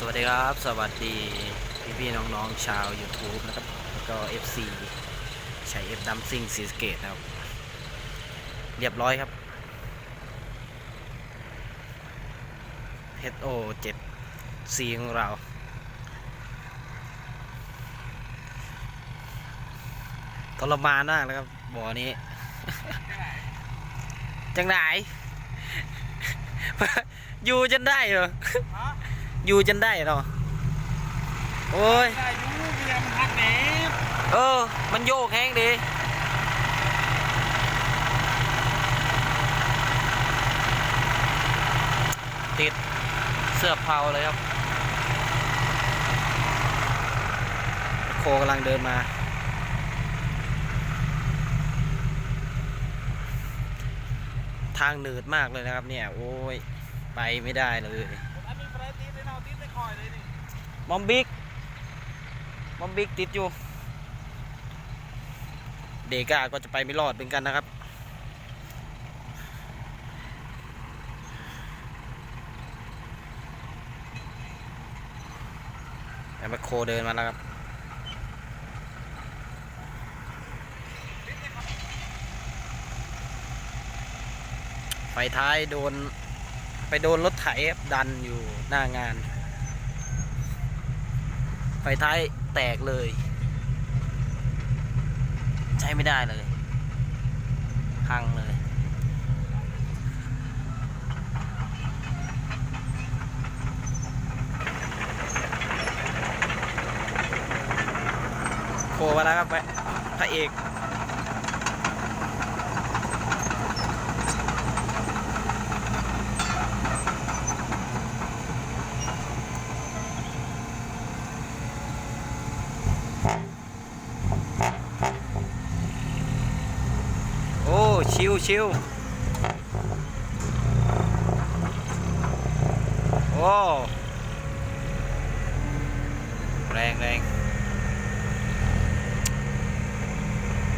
สวัสดีครับ สวัสดีพี่พี่ๆน้องๆ ชาว YouTube นะครับ แล้วก็ FC ใช้เอฟดัมซิงซีสเกตนะครับ เรียบร้อยครับ HO 7 C ของเรา ทรมานมากเลยครับ บ่อนี้ จังไหนอยู่จนได้เหรอ อยู่จนได้เนาะโอ้ยได้อยูเมียมันหักแหนบเออ มันโยกแห้งดีติดเสื้อเผาเลยครับ โคกำลังเดินมา ทางหนืดมากเลยนะครับเนี่ย โอ้ย ไปไม่ได้เลย ผมอันนี้ประเด็นตีในคอยเลยนี่มอมบิ๊กมอมบิ๊กติดอยู่ เดก้าก็จะไปไม่รอดเหมือนกันนะครับแต่แมคโครเดินมาแล้วครับไฟท้ายโดน ไปโดนรถไถดันอยู่หน้างาน ไฟท้ายแตกเลย ใช้ไม่ได้เลย พังเลยโผล่มาแล้วครับพระเอก โอ้ ชิวชิวโอ้แรงแรง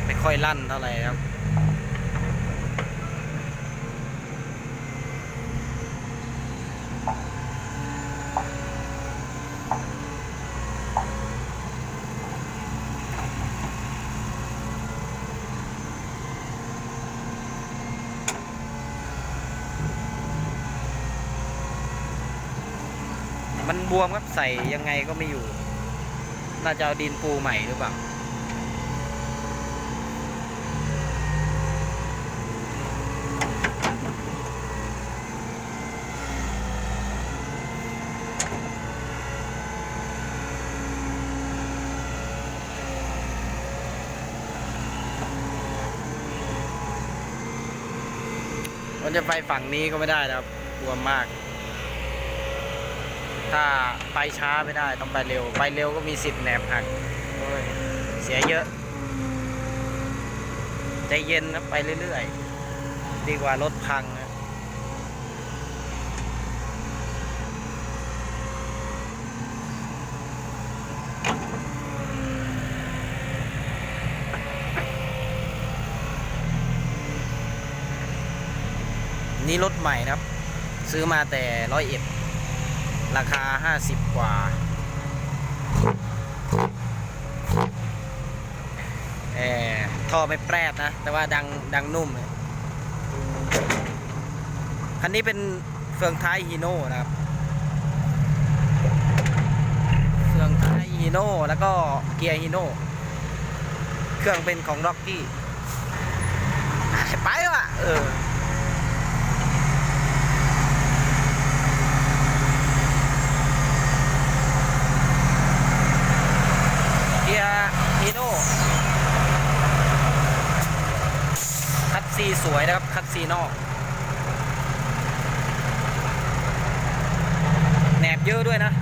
ไม่ค่อยลั่นเท่าไหร่ครับ มันบวมครับใส่ยังไงก็ไม่อยู่ น่าจะเอาดินปูใหม่หรือเปล่ามันจะไปฝั่งนี้ก็ไม่ได้นะครับบวมมาก ถ้าไปช้าไม่ได้ต้องไปเร็ว ไปเร็วก็มีสิทธิ์แหนบหักเสียเยอะ ใจเย็นนะไปเรื่อยๆ ดีกว่ารถพังนะนี่รถใหม่นะครับ ซื้อมาแต่ร้อยเอ็ด ราคาห้าสิบกว่า เออท่อไม่แปรดนะ แต่ว่าดังดังนุ่ม คันนี้เป็นเฟืองท้ายฮีโน่นะครับ เฟืองท้ายฮีโน่แล้วก็เกียร์ฮีโน่ เครื่องเป็นของร็อกกี้ ไปว่ะ เออ เกียร์ฮีโน่คัด ซีสวยนะครับ คัดซีนอก แหนบเยอะด้วยนะ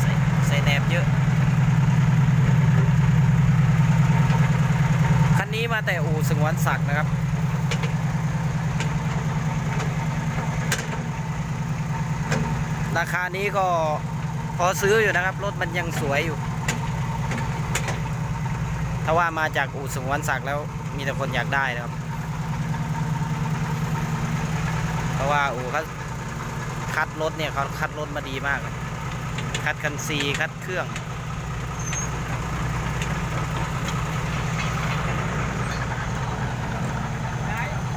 ใส่ใส่แหนบเยอะ คันนี้มาแต่อู่สงวนศักดิ์นะครับราคานี้ก็พอซื้ออยู่นะครับ รถมันยังสวยอยู่ ถ้าว่ามาจากอู่สงวนศักดิ์แล้วมีแต่คนอยากได้นะครับ เพราะว่าอู่เขาคัดรถเนี่ยเขาคัดรถมาดีมากเลยคัดคันซีคัดเครื่อง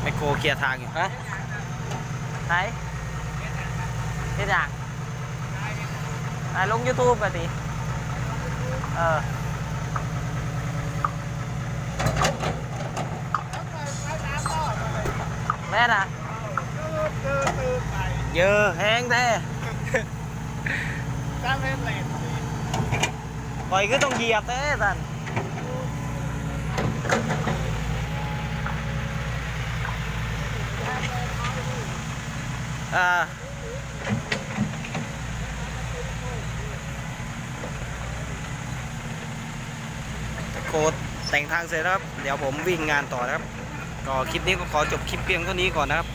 ไมโครเคลียร์ทางอยู่ฮะไหนที่ไหนอะลง YouTube กันดิเออแม่นะ เยอะแห้งแท้จ้าเล่นเลนปล่อยก็ต้องเหยียบแท้สันอ่าโคดแต่งทางเสร็จแล้วครับ เดี๋ยวผมวิ่งงานต่อนะครับ ก็คลิปนี้ก็ขอจบคลิปเพียงเท่านี้ก่อนนะครับ